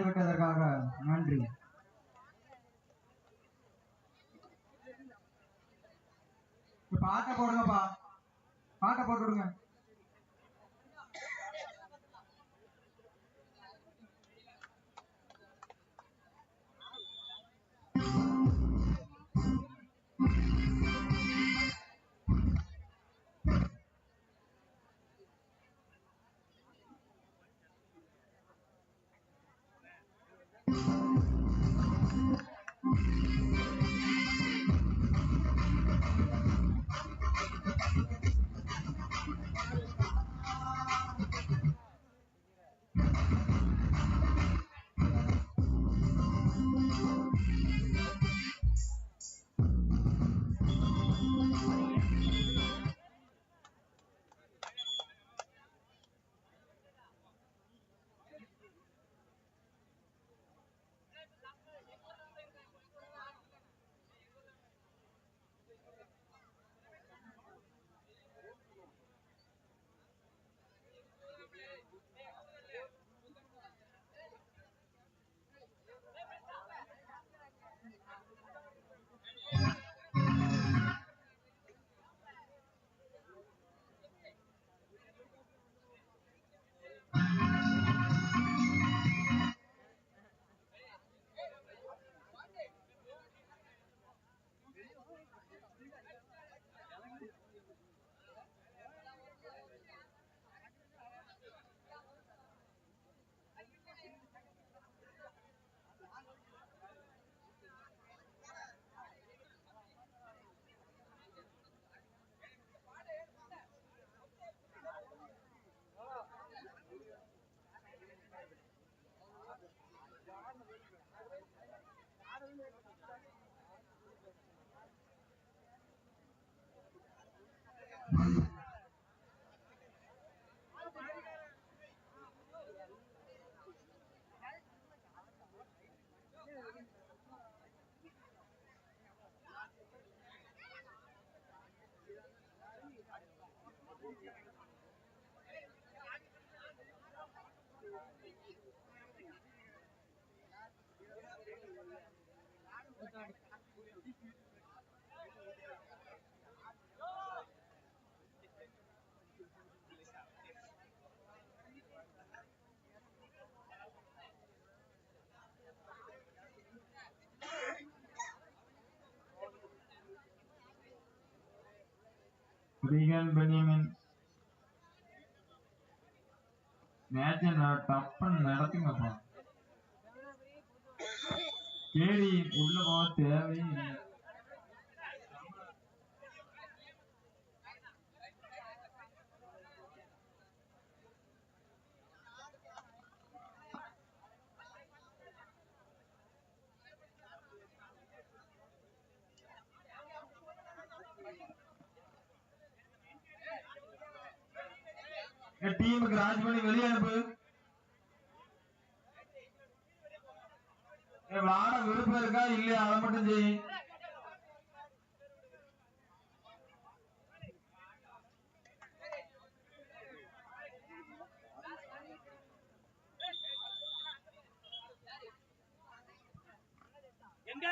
வந்துவிட்டதற்காக நன்றி. பாட்டை போடுங்கப்பா. பாட்டை போட்டு விடுங்க. Ringan Benjamin. மேட்சை டப்பன் நடத்துங்கப்பா கேடி உள்ள போக தேவையே இல்லை. டீமுக்கு ராஜ்மணி வெளியே அனுப்பு. ஏய், விளாட விருப்பம் இருக்கா? இல்லையா? அதை மட்டும் செய். எங்க?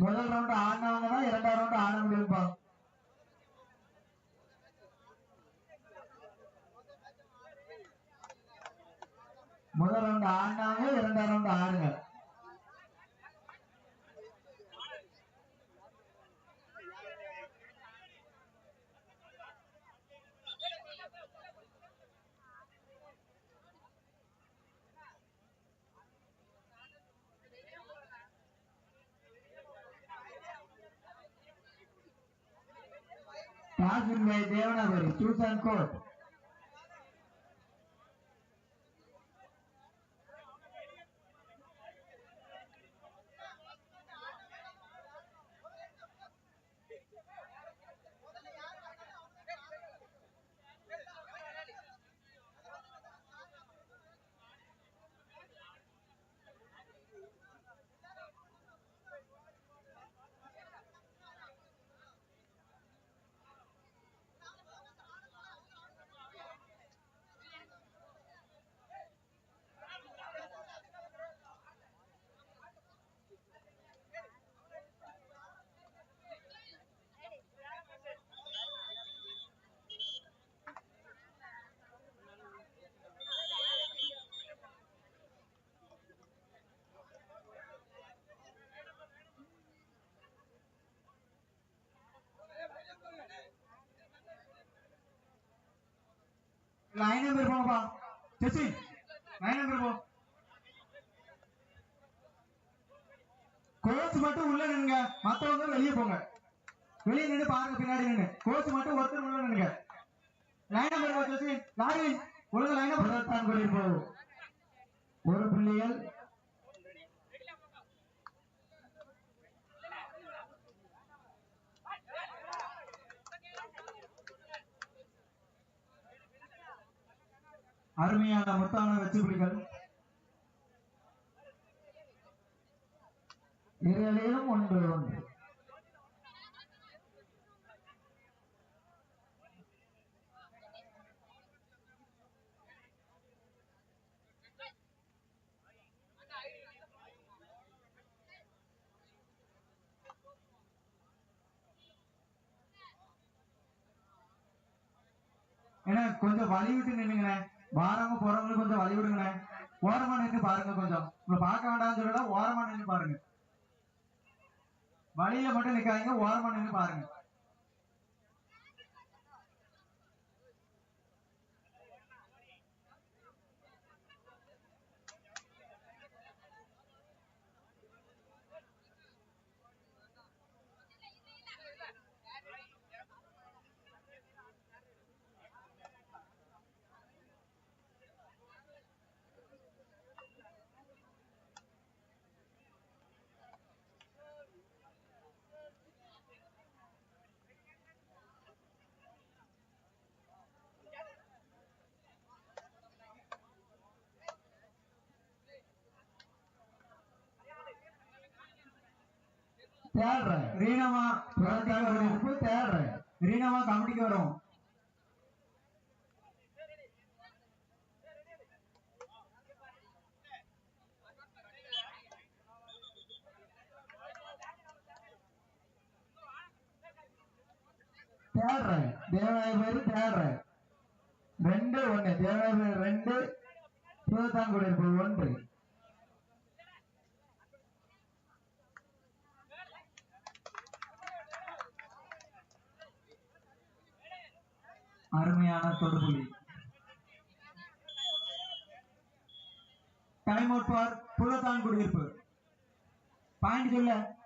முதல் ரவுண்ட் ஆடினவங்க தான் இரண்டாவது ரவுண்ட் ஆட முடியும்பா? முதல் ரவுண்ட் ஆடினாங்க இரண்டாவது ரவுண்ட் ஆடுங்க. ಆಗಿರ್ಲೇ ದೇವನ ಬರೀ ಚೂಸ್ ಅನ್ಕೋಟ್ court. லைன் நம்பர் போங்கப்பா சசி லைன் போ கோச் மட்டும் உள்ள நின்னுங்க மத்தவங்க வெளியே போங்க. வெளியே நின்று பாருங்க பின்னாடி நின்னு. கோச் மட்டும் ஒருத்தர் உள்ள நின்னுங்க லைன் நம்பர் போ சசி லாரி ஒழுங்கு லைன் நம்பர் புறத்தான்குடி போ ஒரு பிள்ளைகள் அருமையான முத்தான வெற்றி புலிகள். ஒன்று ஒன்று. ஏன்னா கொஞ்சம் வழி விட்டு நின்னுங்கண்ணே வாரவங்க போறவங்களுக்கு கொஞ்சம் வழி விடுங்கண்ணே ஓரமா நின்று பாருங்க கொஞ்சம். உங்களை பார்க்க வேண்டாம்னு சொல்லல ஓரமா நின்னு பாருங்க. வழியில மட்டும் நிக்காதீங்க ஓரமா நின்று பாருங்க. தேடுறேன். ரீனாமா புறத்தான்குடி இருப்பு தேடுறேன். ரீனாமா கமிட்டிக்கு வரும். தேடுறேன். தேவநாயகர் தேடுறேன். ரெண்டு ஒண்ணு. தேவநாயகர் ரெண்டு. புறத்தான்குடி இருப்பு ஒன்று. அருமையான தொடுபுலி டைம் அவுட் ஃபார் புலத்தான் குடியிருப்பு. பாயிண்ட் சொல்ல.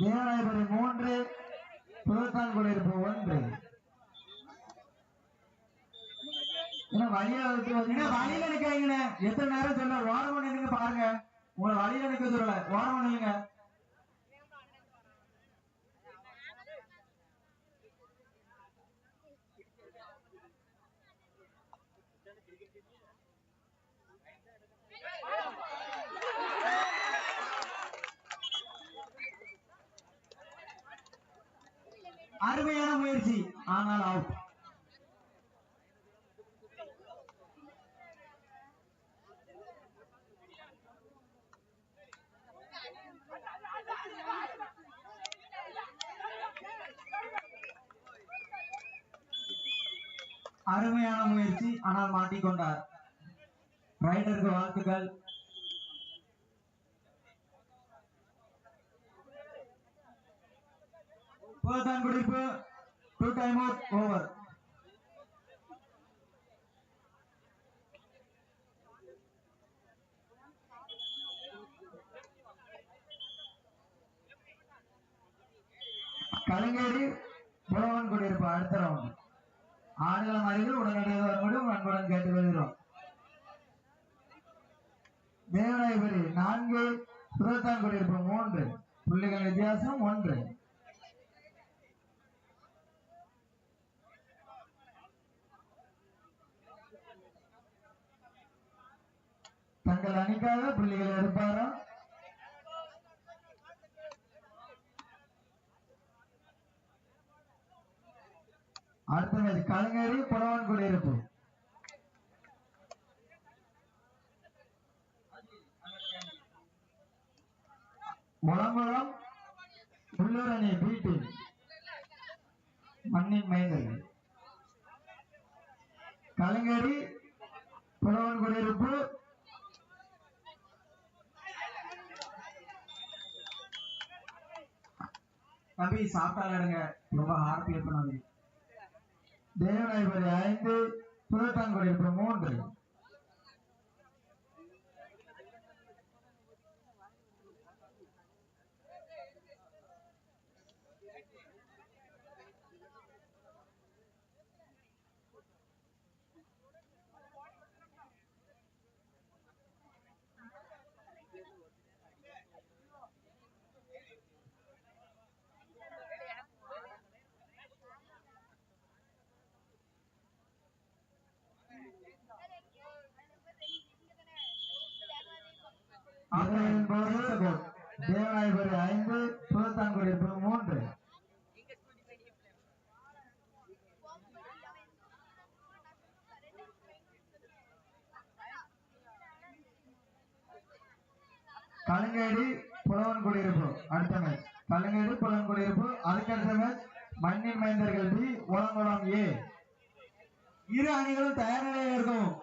தேவராயபுரி மூன்று புலத்தான் குடியிருப்பு ஒன்று. ஏன்னா வழியா என்ன வழியில நிக்காதீங்கண்ணே எத்தனை நேரம் சொல்ல ஓரமா நின்னுங்க பாருங்க. உங்களை வழியில நிக்க சொல்லல. ஓரமா நில்லுங்க. அருமையான முயற்சி. ஆனால் அவுட் அருமையான முயற்சி ஆனால் மாட்டிக்கொண்டார் ரைடருக்கு வாழ்த்துக்கள். குடிப்பு டூ டைம் அவுட் ஓவர் கலைஞர் புலவன் குடியிருப்பு அடுத்த ரவுண்ட் ஆடுகளம் அருகில் உடனடியாக வரும்படியும் அன்புடன் கேட்டு வருகிறோம் தேவநாயகபுரி நான்கு சுரத்தான் குடியிருப்பு மூன்று. புள்ளிகள் வித்தியாசம் ஒன்று. தங்கள் அணிக்காக புள்ளிகள் எடுப்பாரா? அடுத்த மேட்ச் கலைஞரி புலவன் குடியிருப்பு. முழங்குளம் உள்ளூர் அணி பி மண்ணின் மைந்தர்கள் கலைஞரி புலவன் குடியிருப்பு. தம்பி சாப்பிட்டா விளையாடுங்க ரொம்ப ஹார்ட் பண்ணாதீங்க. தேவநாயகபுரி ஐந்து சுரத்தான் மூன்று. இறுதியின் போது தேவநாயகபுரி ஐந்து சுரத்தான் மூன்று. கலங்கேடி புலவன் குடியிருப்பு அடுத்த மேட்ச் கலங்கேடி புலவன் குடியிருப்பு அதுக்கடுத்த மேட்ச் மண்ணின் மைந்தர்கள் பி உலங்குளம் ஏ. இரு அணிகளும் தயார் நிலையில் இருக்கவும்.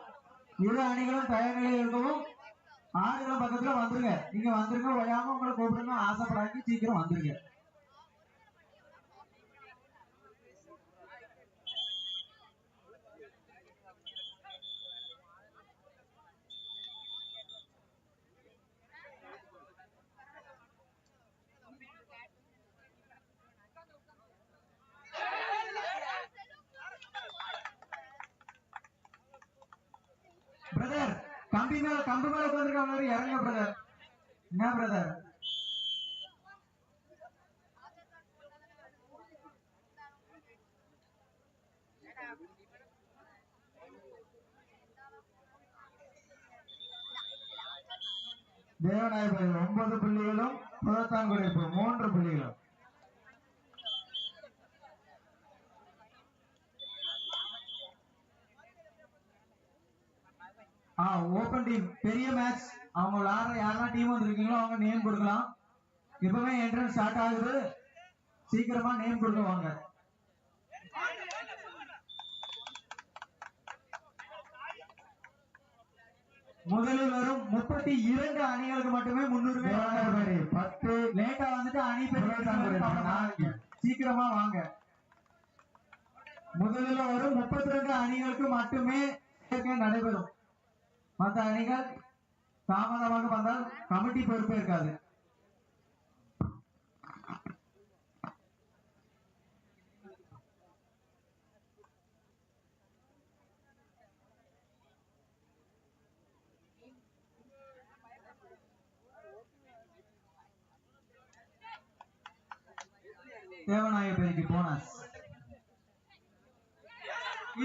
இரு அணிகளும் தயார் நிலையில் இருக்கவும். ஆறுகளை பக்கத்துல வந்துருங்க. நீங்க வந்துருங்க ஓயாம உங்களை கூப்பிடுங்க ஆசைப்படாங்க சீக்கிரம் வந்துருங்க பிரதர் கம்பி மேல கம்பி மேல உட்காந்துருக்க மாதிரி இறங்க பிரதர் என்ன பிரதர் தேவநாயகபுரி ஒன்பது புள்ளிகளும் சுரத்தான் மூன்று புள்ளிகளும். ஓபன் டீம் பெரிய மேட்ச் அவங்க விளையாடுற யாரெல்லாம் டீம் வந்திருக்கீங்களோ அவங்க நேம் கொடுக்கலாம். இப்பவே என்ட்ரன்ஸ் ஸ்டார்ட் ஆகுது. சீக்கிரமா நேம் கொடுக்க வாங்க முதலில் வரும் முப்பத்தி இரண்டு அணிகளுக்கு மட்டுமே முன்னுரிமை வழங்கப்படும். தேவநாயகபுரி பத்து. லேட்டா வந்துட்டு அணி பேர் இருபத்தாம் தேதி நான்கு. சீக்கிரமா வாங்க. முதலில் வரும் முப்பத்தி ரெண்டு அணிகளுக்கு மட்டுமே நடைபெறும். மற்ற அணிகள் தாமதமாக வந்தால் கமிட்டி பொறுப்பே இருக்காது. தேவநாயகபுரிக்கு போனஸ்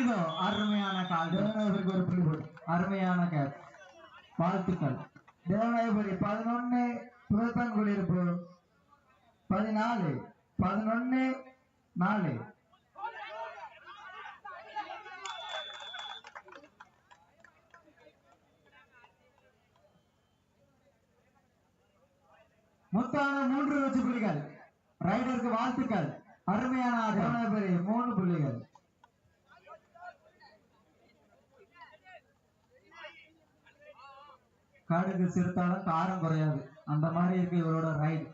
இதோ அருமையான கால் தேவநாயகருக்கு ஒரு புள்ளி அருமையான கேட்ச் வாழ்த்துக்கள். தேவநாயகபுரி பதினொன்னு சுரத்தான் குடியிருப்பு பதினாலு பதினொன்னு நாலு. முத்தான மூன்று வச்சு புள்ளிகள். ரைடருக்கு வாழ்த்துக்கள். அருமையான ஆட்டம் தேவநாயகபுரி மூணு புள்ளிகள். காடுக்கு சிறுத்தாலும் காரம் குறையாது. அந்த மாதிரி இருக்கு இவரோட ரைடு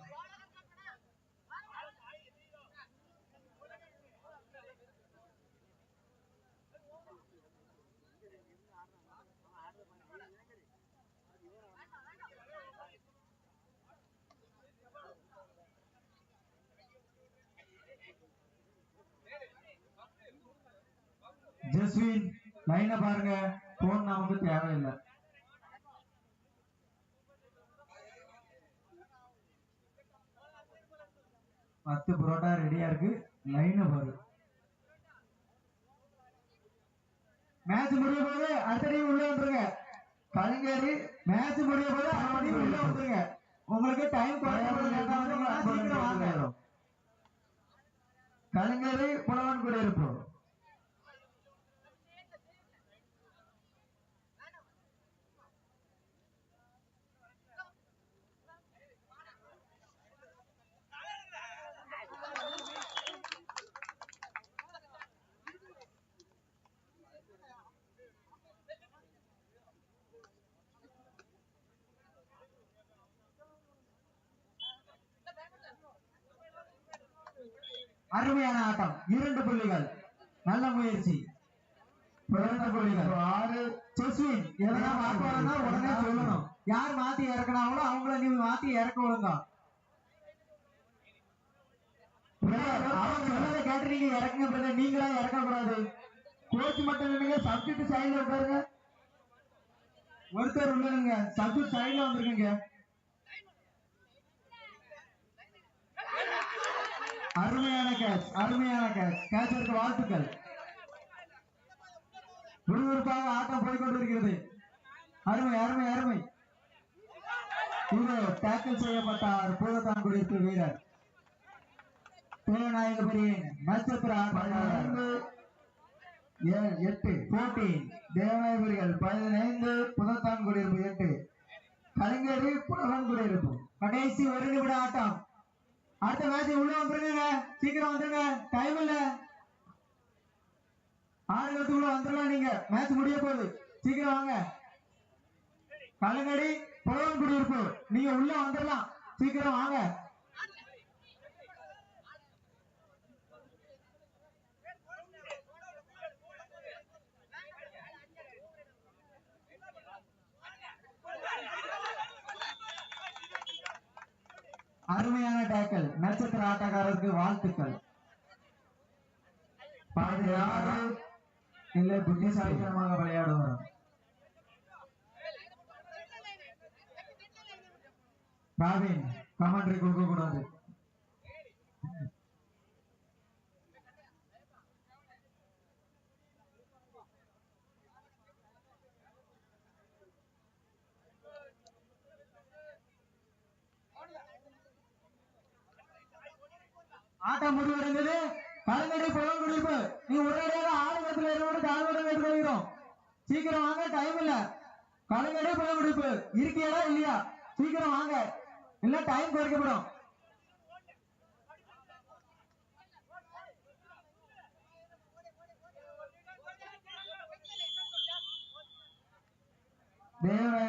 ஜஸ்வின் லைனை பாருங்க. போன் நமக்கு தேவையில்லை. பத்து புரோட்டா ரெடியா இருக்கு. லைனை பாரு. மேட்ச் முடிய போது அடுத்த டீம் உள்ள வந்துருங்க. கலைஞர் மேட்ச் முடிய போது அடுத்த டீம் உள்ள வந்துருங்க. உங்களுக்கு டைம் சீக்கிரம் வாங்க. கலைஞர் புலவன் குடியிருப்பு அருமையான ஆட்டம் இரண்டு புள்ளிகள் நல்ல முயற்சி இரண்டு புள்ளிகள். ஆறு எதனா உடனே சொல்லணும். யார் மாத்தி இறக்குனாங்களோ அவங்கள நீ மாத்தி இறக்க விடுங்க. அவங்க சொன்னதை கேட்டு நீங்க இறக்குங்க பிரதர் நீங்களா இறக்க கூடாது கோச் மட்டும் நின்னுங்க சப்ஜெக்ட் சைடுல உட்காருங்க. ஒருத்தர் உள்ளனுங்க சப்ஜெக்ட் சைடுல வந்திருக்குங்க. அருமையான கேட்ச் அருமையான கேட்ச் கேட்சருக்கு வாழ்த்துக்கள். விறுவிறுப்பாக ஆட்டம் போய்கொண்டிருக்கிறது. அருமை அருமை அருமை. இது டேக்கிள் செய்யப்பட்டார். பூதத்தான் குடியிருப்பு வீரர். தேவநாயகபுரியின் நட்சத்திர ஆட்டக்காரர் ஏ- எட்டு போட்டீன் தேவநாயகர்கள் பதினைந்து புதத்தான் குடியிருப்பு எட்டு. கலைஞர் புலவன் குடியிருப்பு. கடைசி ஒரு நிமிட ஆட்டம். அடுத்த மேட்ச் உள்ள வந்துருங்க. சீக்கிரம் வந்துருங்க. டைம் இல்ல. ஆறு நிமிஷத்துக்குள்ள வந்துடலாம் நீங்க? மேட்ச் முடிய போகுது. சீக்கிரம் வாங்க. கலங்கடி புலவன் குடியிருப்பு நீங்க உள்ள வந்துடலாம் சீக்கிரம் வாங்க. அருமையான டேக்கல் நட்சத்திர ஆட்டக்காரருக்கு வாழ்த்துக்கள் பதினாறு இல்லை புத்திசாலித்தனமாக விளையாடுவார் ராவின் கமெண்ட்ரி கொடுக்க கூடாது ஆட்டம் முடிவடைந்தது. பழங்குடி புலங்குடிப்பு நீ உடனடியாக ஆறு இடத்துல இருந்து தாழ்வுடன் கேட்டுக்கொள்கிறோம் சீக்கிரம் வாங்க டைம் இல்ல. கலைஞரே புலங்குடிப்பு இருக்கியடா இல்லையா? சீக்கிரம் வாங்க. இல்ல டைம் குறைக்கப்படும். தேவ